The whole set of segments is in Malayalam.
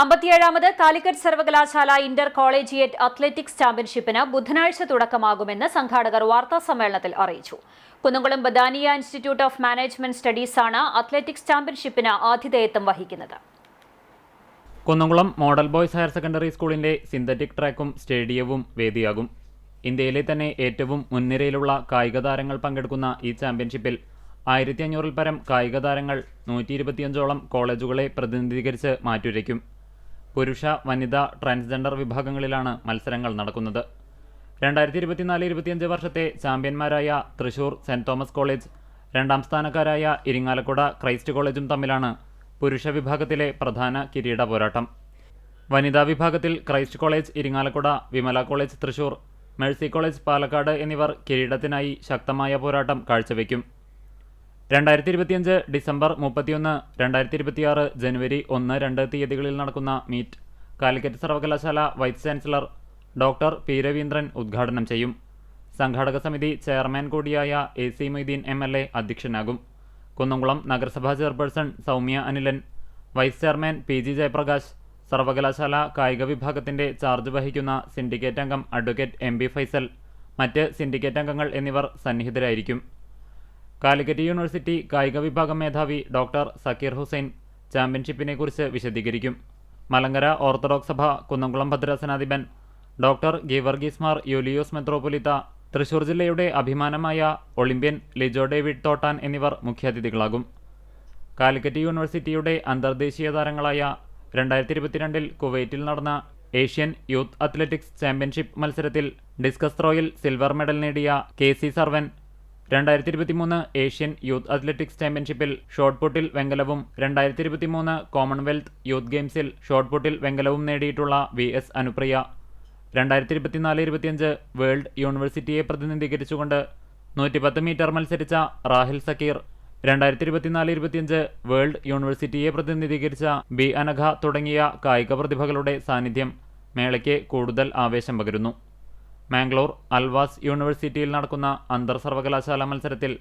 അമ്പത്തിയേഴാമത് കാലിക്കറ്റ് സർവകലാശാല ഇന്റർ കോളേജിയേറ്റ് അത്ലറ്റിക്സ് ചാമ്പ്യൻഷിപ്പിന് ബുധനാഴ്ച തുടക്കമാകുമെന്ന് സംഘാടകർ വാർത്താ സമ്മേളനത്തിൽ അറിയിച്ചു. Kunnamkulam Badaniya institute of management സ്റ്റഡീസാണ് athletics ചാമ്പ്യൻഷിപ്പിന് ആതിഥേയത്വം വഹിക്കുന്നത്. Kunnamkulam model boys higher secondary സ്കൂളിന്റെ സിന്തറ്റിക് ട്രാക്കും സ്റ്റേഡിയവും വേദിയാകും. ഇന്ത്യയിലെ തന്നെ ഏറ്റവും മുൻനിരയിലുള്ള കായിക താരങ്ങൾ പങ്കെടുക്കുന്ന ഈ ചാമ്പ്യൻഷിപ്പിൽ ആയിരത്തി അഞ്ഞൂറിൽ പരം കായിക താരങ്ങൾ നൂറ്റി ഇരുപത്തിയഞ്ചോളം കോളേജുകളെ പ്രതിനിധീകരിച്ച് മാറ്റുരയ്ക്കും പുരുഷ വനിത ട്രാൻസ്ജെൻഡർ വിഭാഗങ്ങളിലാണ് മത്സരങ്ങൾ നടക്കുന്നത്. രണ്ടായിരത്തി ഇരുപത്തിനാല് ഇരുപത്തിയഞ്ച് വർഷത്തെ ചാമ്പ്യന്മാരായ തൃശൂർ സെന്റ് തോമസ് കോളേജ് രണ്ടാം സ്ഥാനക്കാരായ ഇരിങ്ങാലക്കുട ക്രൈസ്റ്റ് കോളേജും തമ്മിലാണ് പുരുഷ വിഭാഗത്തിലെ പ്രധാന കിരീട പോരാട്ടം. വനിതാ വിഭാഗത്തിൽ Christ college Irinjalakuda Vimala college Thrissur mercy college Palakkad എന്നിവർ കിരീടത്തിനായി ശക്തമായ പോരാട്ടം കാഴ്ചവെക്കും. രണ്ടായിരത്തി ഇരുപത്തിയഞ്ച് ഡിസംബർ മുപ്പത്തിയൊന്ന് രണ്ടായിരത്തി ഇരുപത്തിയാറ് ജനുവരി ഒന്ന് രണ്ട് തീയതികളിൽ നടക്കുന്ന മീറ്റ് കാലിക്കറ്റ് സർവകലാശാല vice chancellor doctor P Raveendran ഉദ്ഘാടനം ചെയ്യും. സംഘാടക സമിതി ചെയർമാൻ കൂടിയായ A C Moideen M L A അധ്യക്ഷനാകും. Kunnamkulam നഗരസഭാ chairperson Soumya Anilan vice chairman P G Jayaprakash സർവകലാശാല കായിക വിഭാഗത്തിന്റെ ചാർജ് വഹിക്കുന്ന സിൻഡിക്കേറ്റ് അംഗം അഡ്വക്കേറ്റ് എം ബി ഫൈസൽ മറ്റ് സിൻഡിക്കേറ്റ് അംഗങ്ങൾ എന്നിവർ സന്നിഹിതരായിരിക്കും. കാലിക്കറ്റ് യൂണിവേഴ്സിറ്റി കായിക വിഭാഗം മേധാവി ഡോക്ടർ സക്കീർ ഹുസൈൻ ചാമ്പ്യൻഷിപ്പിനെക്കുറിച്ച് വിശദീകരിക്കും. മലങ്കര ഓർത്തഡോക്സ് സഭ കുന്നംകുളം ഭദ്രാസനാധിപൻ ഡോക്ടർ ഗീവർഗീസ് മാർ യുലിയോസ് മെത്രോപൊലിത്ത തൃശൂർ ജില്ലയുടെ അഭിമാനമായ ഒളിമ്പ്യൻ ലിജോ ഡേവിഡ് തോട്ടാൻ എന്നിവർ മുഖ്യാതിഥികളാകും. കാലിക്കറ്റ് യൂണിവേഴ്സിറ്റിയുടെ അന്തർദേശീയ താരങ്ങളായ രണ്ടായിരത്തി ഇരുപത്തിരണ്ടിൽ കുവൈറ്റിൽ നടന്ന ഏഷ്യൻ യൂത്ത് അത്ലറ്റിക്സ് ചാമ്പ്യൻഷിപ്പ് മത്സരത്തിൽ ഡിസ്കസ് ത്രോയിൽ സിൽവർ മെഡൽ നേടിയ കെ സി സർവൻ രണ്ടായിരത്തി ഇരുപത്തിമൂന്ന് ഏഷ്യൻ യൂത്ത് അത്ലറ്റിക്സ് ചാമ്പ്യൻഷിപ്പിൽ ഷോട്ട് പുട്ടിൽ വെങ്കലവും രണ്ടായിരത്തി ഇരുപത്തിമൂന്ന് കോമൺവെൽത്ത് യൂത്ത് ഗെയിംസിൽ ഷോട്ട് പുട്ടിൽ വെങ്കലവും നേടിയിട്ടുള്ള വി എസ് അനുപ്രിയ. രണ്ടായിരത്തി ഇരുപത്തിനാല് ഇരുപത്തിയഞ്ച് വേൾഡ് യൂണിവേഴ്സിറ്റിയെ പ്രതിനിധീകരിച്ചുകൊണ്ട് നൂറ്റിപ്പത്ത് മീറ്റർ മത്സരിച്ച റാഹിൽ സക്കീർ രണ്ടായിരത്തി ഇരുപത്തിനാല് ഇരുപത്തിയഞ്ച് വേൾഡ് യൂണിവേഴ്സിറ്റിയെ പ്രതിനിധീകരിച്ച ബി അനഘ തുടങ്ങിയ കായിക പ്രതിഭകളുടെ സാന്നിധ്യം മേളയ്ക്ക് കൂടുതൽ ആവേശം പകരുന്നു. മാംഗ്ലൂർ അൽവാസ് യൂണിവേഴ്സിറ്റിയിൽ നടക്കുന്ന അന്തർ സർവകലാശാല മത്സരത്തിൽ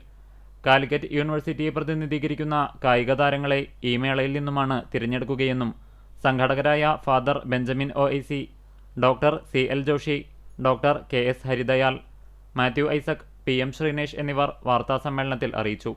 കാലിക്കറ്റ് യൂണിവേഴ്സിറ്റിയെ പ്രതിനിധീകരിക്കുന്ന കായിക താരങ്ങളെ ഈ മേളയിൽ നിന്നുമാണ് തിരഞ്ഞെടുക്കുകയെന്നും സംഘാടകരായ father Benjamin O I C doctor C L Joshi doctor K S Haridayal Mathew Isaac P M Sreenesh എന്നിവർ വാർത്താസമ്മേളനത്തിൽ അറിയിച്ചു.